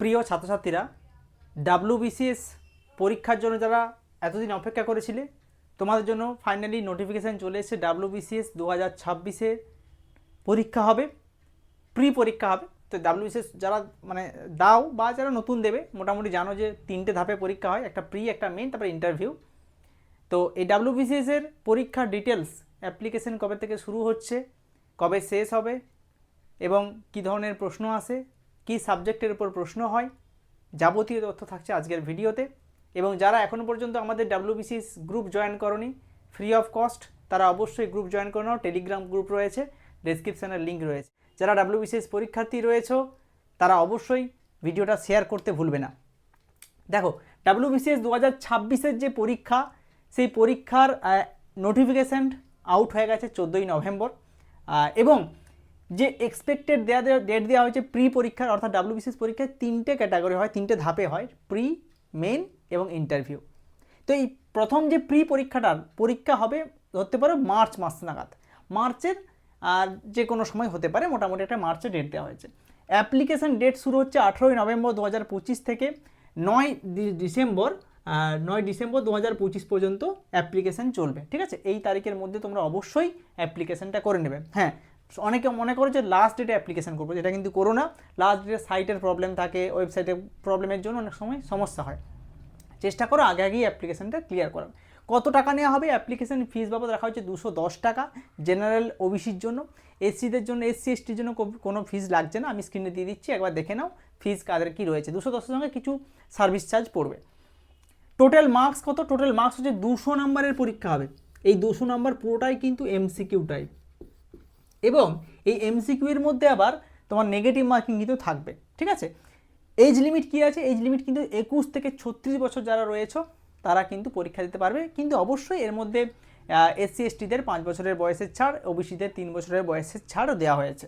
প্রিয় ছাত্রছাত্রীরা ডাব্লিউবিসিএস পরীক্ষার জন্য যারা এতদিন অপেক্ষা করেছিলে, তোমাদের জন্য ফাইনালি নোটিফিকেশান চলে এসেছে ডাব্লিউবিসিএস দু হাজার ছাব্বিশের পরীক্ষা হবে প্রি পরীক্ষা হবে। তো ডাব্লিউবিসিএস যারা মানে দাও বা যারা নতুন দেবে, মোটামুটি জানো যে তিনটে ধাপে পরীক্ষা হয়, একটা প্রি একটা মেন তারপরে ইন্টারভিউ তো এই ডাব্লিউবিসিএস এর পরীক্ষার ডিটেলস অ্যাপ্লিকেশন কবে থেকে শুরু হচ্ছে, কবে শেষ হবে, এবং কী ধরনের প্রশ্ন আসে কী সাবজেক্টের উপর প্রশ্ন হয়, যাবতীয় তথ্য থাকছে আজকের ভিডিওতে। এবং যারা এখনও পর্যন্ত আমাদের ডাব্লিউবিসিএস গ্রুপ জয়েন করনি, ফ্রি অফ কস্ট, তারা অবশ্যই গ্রুপ জয়েন করে নাও। টেলিগ্রাম গ্রুপ রয়েছে, ডেসক্রিপশানের লিঙ্ক রয়েছে। যারা ডাব্লিউবিসিএস পরীক্ষার্থী রয়েছে, তারা অবশ্যই ভিডিওটা শেয়ার করতে ভুলবে না। দেখো, ডাব্লিউবিসিএস দু হাজার ছাব্বিশের যে পরীক্ষা, সেই পরীক্ষার নোটিফিকেশান আউট হয়ে গেছে চোদ্দোই নভেম্বর। এবং যে এক্সপেক্টেড দেওয়া ডেট দেওয়া হয়েছে প্রি পরীক্ষার অর্থাৎ ডাব্লিউবিসিএস পরীক্ষায় তিনটে ক্যাটাগরি হয়, তিনটে ধাপে হয় প্রি মেন এবং ইন্টারভিউ তো এই প্রথম যে প্রি পরীক্ষাটার পরীক্ষা হবে, ধরতে পারো মার্চ মাস নাগাদ। মার্চের আর যে কোনো সময় হতে পারে, মোটামুটি একটা মার্চে ডেট দেওয়া হয়েছে। অ্যাপ্লিকেশান ডেট শুরু হচ্ছে আঠেরোই নভেম্বর দু হাজার পঁচিশ থেকে নয় ডিসেম্বর নয় ডিসেম্বর দু হাজার পঁচিশ পর্যন্ত অ্যাপ্লিকেশন চলবে। ঠিক আছে? এই তারিখের মধ্যে তোমরা অবশ্যই অ্যাপ্লিকেশনটা করে নেবে। হ্যাঁ অনেকে মনে করো যে লাস্ট ডেটে অ্যাপ্লিকেশান করব, যেটা কিন্তু করো না। লাস্ট ডেটে সাইটের প্রবলেম থাকে ওয়েবসাইটের প্রবলেমের জন্য অনেক সময় সমস্যা হয়। চেষ্টা করো আগে আগেই অ্যাপ্লিকেশানটা ক্লিয়ার করার। কত টাকা নেওয়া হবে? অ্যাপ্লিকেশন ফিস বাবদ রাখা হচ্ছে দুশো দশ টাকা। জেনারেল ওবিসির জন্য এসসিদের জন্য এসসি এসটির জন্য কোনো ফিস লাগছে না। আমি স্ক্রিনে দিয়ে দিচ্ছি, একবার দেখে নাও ফিস কাদের কী রয়েছে। দুশো দশের সঙ্গে কিছু সার্ভিস চার্জ পড়বে। টোটাল মার্কস কত? টোটাল মার্কস হচ্ছে দুশো নাম্বারের পরীক্ষা হবে। এই দুশো নাম্বার পুরোটাই কিন্তু এমসিকিউ টাইপ এবং এই এমসিকিউ এর মধ্যে আবার তোমার নেগেটিভ মার্কিং কিন্তু থাকবে, ঠিক আছে? এজ লিমিট কী আছে? এজ লিমিট কিন্তু একুশ থেকে ছত্রিশ বছর যারা রয়েছে, তারা কিন্তু পরীক্ষা দিতে পারবে। কিন্তু অবশ্যই এর মধ্যে এসসি এসটিদের পাঁচ বছরের বয়সের ছাড় ওবিসিদের তিন বছরের বয়সের ছাড়ও দেওয়া হয়েছে।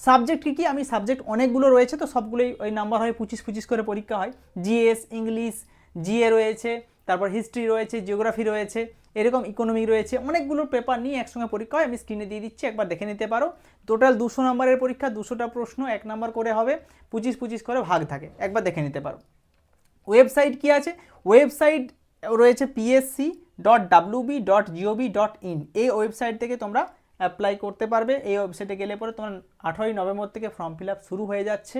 সাবজেক্ট কী কী? আমি সাবজেক্ট অনেকগুলো রয়েছে, তো সবগুলোই ওই নাম্বার হয় পঁচিশ পঁচিশ করে পরীক্ষা হয়। জিএস ইংলিশ জিএ রয়েছে তারপর হিস্ট্রি রয়েছে জিওগ্রাফি রয়েছে, এরকম ইকোনমি রয়েছে, অনেকগুলো পেপার নিয়ে একসঙ্গে পরীক্ষা হয়, আমি স্ক্রিনে দিয়ে দিচ্ছি, একবার দেখে নিতে পারো। টোটাল দুশো নম্বরের পরীক্ষা, দুশোটা প্রশ্ন, এক নম্বর করে হবে, পঁচিশ পঁচিশ করে ভাগ থাকে, একবার দেখে নিতে পারো। ওয়েবসাইট কি আছে? ওয়েবসাইট রয়েছে PSC dot WB dot GOB dot in এই ওয়েবসাইট থেকে তোমরা অ্যাপ্লাই করতে পারবে, এই ওয়েবসাইটে গেলে পরে তোমার আঠারোই নভেম্বর থেকে ফর্ম ফিল আপ শুরু হয়ে যাচ্ছে।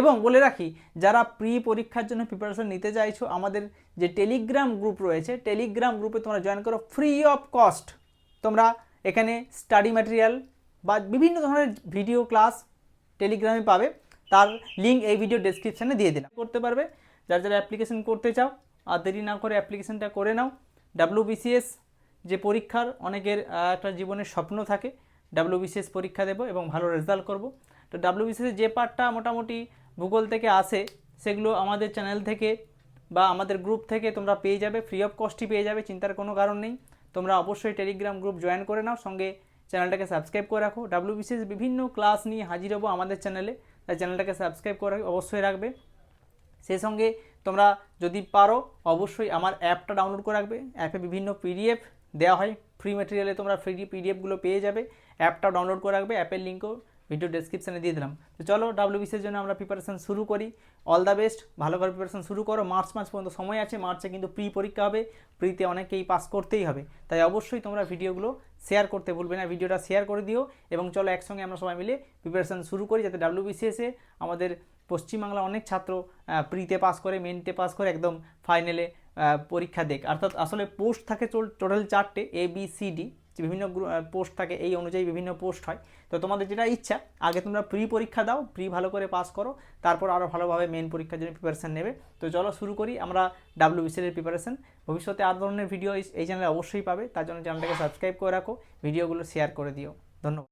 এবং বলে রাখি, যারা প্রি পরীক্ষার জন্য প্রিপারেশন নিতে চাইছো, আমাদের যে টেলিগ্রাম গ্রুপ রয়েছে টেলিগ্রাম গ্রুপে তোমরা জয়েন করো ফ্রি অফ কস্ট তোমরা এখানে স্টাডি ম্যাটেরিয়াল বা বিভিন্ন ধরনের ভিডিও ক্লাস টেলিগ্রামে পাবে। তার লিঙ্ক এই ভিডিও ডেসক্রিপশানে দিয়ে দিলাম। করতে পারবে। যারা যারা অ্যাপ্লিকেশন করতে চাও, আর দেরি না করে অ্যাপ্লিকেশনটা করে নাও। ডাব্লিউবিসিএস যে পরীক্ষার অনেকের একটা জীবনের স্বপ্ন থাকে ডাব্লিউবিসিএস পরীক্ষা দেবো এবং ভালো রেজাল্ট করব। তো ডাব্লিউবিসিএস যে পার্টটা মোটামুটি ভূগোল থেকে আসে, সেগুলো আমাদের চ্যানেল থেকে বা আমাদের গ্রুপ থেকে তোমরা পেয়ে যাবে ফ্রি অফ কস্টই পেয়ে যাবে, চিন্তার কোনো কারণ নেই। তোমরা অবশ্যই টেলিগ্রাম গ্রুপ জয়েন করে নাও, সঙ্গে চ্যানেলটাকে সাবস্ক্রাইব করে রাখো। ডাব্লিউবিসিএস বিভিন্ন ক্লাস নিয়ে হাজির হব আমাদের চ্যানেলে, তাই চ্যানেলটাকে সাবস্ক্রাইব করে অবশ্যই রাখবে। সেই সঙ্গে তোমরা যদি পারো, অবশ্যই আমার অ্যাপটা ডাউনলোড করে রাখবে। অ্যাপে বিভিন্ন পিডিএফ দেওয়া হয় ফ্রি ম্যাটেরিয়ালে তোমরা ফ্রি পিডিএফগুলো পেয়ে যাবে। অ্যাপটা ডাউনলোড করে রাখবে, অ্যাপের লিঙ্কও ভিডিও ডেসক্রিপশানে দিয়ে দিলাম। তো চলো ডাব্লিউবিসির জন্য আমরা প্রিপারেশান শুরু করি। অল দ্য বেস্ট ভালো করে প্রিপারেশন শুরু করো। মার্চ মাস পর্যন্ত সময় আছে মার্চে কিন্তু প্রি পরীক্ষা হবে। প্রিতে অনেকেই পাস করতেই হবে। তাই অবশ্যই তোমরা ভিডিওগুলো শেয়ার করতে ভুলবে না ভিডিওটা শেয়ার করে দিও এবং চলো একসঙ্গে আমরা সবাই মিলে প্রিপারেশান শুরু করি যাতে ডাব্লিউবিসিএসে আমাদের পশ্চিমবাংলা অনেক ছাত্র প্রিতে পাস করে মেনতে পাস করে একদম ফাইনালে পরীক্ষা দেখ অর্থাৎ আসলে পোস্ট থাকে টোটাল চারটে এ বি সি ডি যে বিভিন্ন পোস্ট থাকে, এই অনুযায়ী বিভিন্ন পোস্ট হয়। তো তোমাদের যেটা ইচ্ছা, আগে তোমরা প্রি পরীক্ষা দাও প্রি ভালো করে পাস করো, তারপর আরও ভালোভাবে মেন পরীক্ষার জন্য প্রিপারেশান নেবে। তো চলো শুরু করি আমরা ডাব্লিউ বিসিএলের প্রিপারেশান ভবিষ্যতে আর ধরনের ভিডিও এই চ্যানেলে অবশ্যই পাবে, তার জন্য চ্যানেলটাকে সাবস্ক্রাইব করে রাখো ভিডিওগুলো শেয়ার করে দিও। ধন্যবাদ।